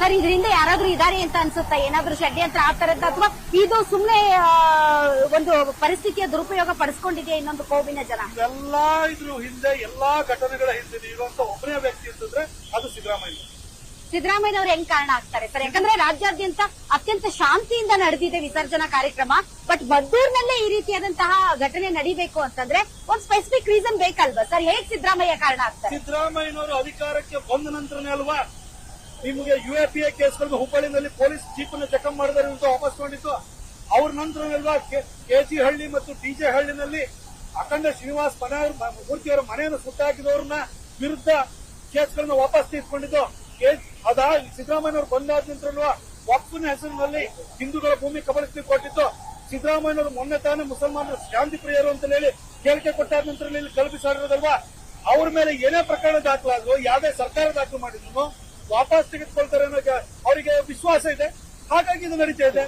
Sir ಇದರಿಂದ ಯಾರಾದ್ರೂ ಇದಾರೆ ಅಂತ ಅನ್ಸುತ್ತಾ? ಏನಾದ್ರೂ ಷಡ್ಯಂತ್ರ ಆಗ್ತಾರಂತ ಅಥವಾ ಇದು ಸುಮ್ನೆ ಒಂದು ಪರಿಸ್ಥಿತಿಯ ದುರುಪಯೋಗ ಪಡಿಸ್ಕೊಂಡಿದೆಯಾ ಇನ್ನೊಂದು ಕೋವಿನ ಜನ? ಎಲ್ಲಾ ಇದ್ರ ಹಿಂದೆ ಎಲ್ಲಾ ಘಟನೆಗಳ ಹಿಂದೆ ಇರುವಂತ ಒಬ್ಬನೇ ವ್ಯಕ್ತಿ ಅಂತಂದ್ರೆ ಅದು ಸಿದ್ದರಾಮಯ್ಯ. ಸಿದ್ದರಾಮಯ್ಯನವರು ಹೆಂಗ್ ಕಾರಣ ಆಗ್ತಾರೆ? ಸರ್ ಯಾಕಂದ್ರೆ ರಾಜ್ಯಾದ್ಯಂತ ಅತ್ಯಂತ ಶಾಂತಿಯಿಂದ ನಡೆದಿದೆ ವಿಸರ್ಜನಾ ಕಾರ್ಯಕ್ರಮ. ಬಟ್ ಮದ್ದೂರ್ನಲ್ಲೇ ಈ ರೀತಿಯಾದಂತಹ ಘಟನೆ ನಡಿಬೇಕು ಅಂತಂದ್ರೆ ಒಂದ್ ಸ್ಪೆಸಿಫಿಕ್ ರೀಸನ್ ಬೇಕಲ್ವಾ? ಸರ್ ಹೇಗ್ ಸಿದ್ದರಾಮಯ್ಯ ಕಾರಣ ಆಗ್ತಾರೆ? ಸಿದ್ದರಾಮಯ್ಯನವರು ಅಧಿಕಾರಕ್ಕೆ ಬಂದ ನಂತರನೇ ಅಲ್ವಾ? ನಿಮಗೆ ಯು ಎ ಪಿ ಎ ಕೇಸ್ಗಳನ್ನು ಹುಬ್ಬಳ್ಳಿನಲ್ಲಿ ಪೊಲೀಸ್ ಜೀಪ್ ಅನ್ನು ಚೆಕಪ್ ಮಾಡಿದರೆ ಅಂತ ವಾಪಸ್ ಕೊಂಡಿತ್ತು ಅವ್ರ ನಂತರ ಕೆಜಿ ಹಳ್ಳಿ ಮತ್ತು ಡಿಜೆ ಹಳ್ಳಿನಲ್ಲಿ ಅಖಂಡ ಶ್ರೀನಿವಾಸ್ ಮನೆ ಮೂರ್ತಿಯವರ ಮನೆಯನ್ನು ಸುಟ್ಟಾಕಿದವ್ರನ್ನ ವಿರುದ್ಧ ಕೇಸ್ಗಳನ್ನ ವಾಪಸ್ ತೆಗೆದುಕೊಂಡಿದ್ದು ಕೇಸ್ ಅದಾ, ಸಿದ್ದರಾಮಯ್ಯನವರು ಬಂದಾದ ನಂತರ ವಕ್ಫಿನ ಹೆಸರಿನಲ್ಲಿ ಹಿಂದೂಗಳ ಭೂಮಿ ಕಬಳಿಸಿ ಕೊಟ್ಟಿತ್ತು ಸಿದ್ದರಾಮಯ್ಯ ಅವರು ಮೊನ್ನೆ ತಾನೇ ಮುಸಲ್ಮಾನರು ಶಾಂತಿ ಪ್ರಿಯರು ಅಂತ ಹೇಳಿ ಹೇಳಿಕೆ ಕೊಟ್ಟಾದ ನಂತರ ಇಲ್ಲಿ ಕಲ್ಪಿಸಿರೋದಲ್ವಾ ಅವ್ರ ಮೇಲೆ ಏನೇ ಪ್ರಕರಣ ದಾಖಲಾದ್ರು, ಯಾವುದೇ ಸರ್ಕಾರ ದಾಖಲು ಮಾಡಿದ್ರು ವಾಪಸ್ ತೆಗೆದುಕೊಳ್ತಾರೆ ಅನ್ನೋ ಅವರಿಗೆ ವಿಶ್ವಾಸ ಇದೆ. ಹಾಗಾಗಿ ಇದು ನಡೀತಾ ಇದೆ.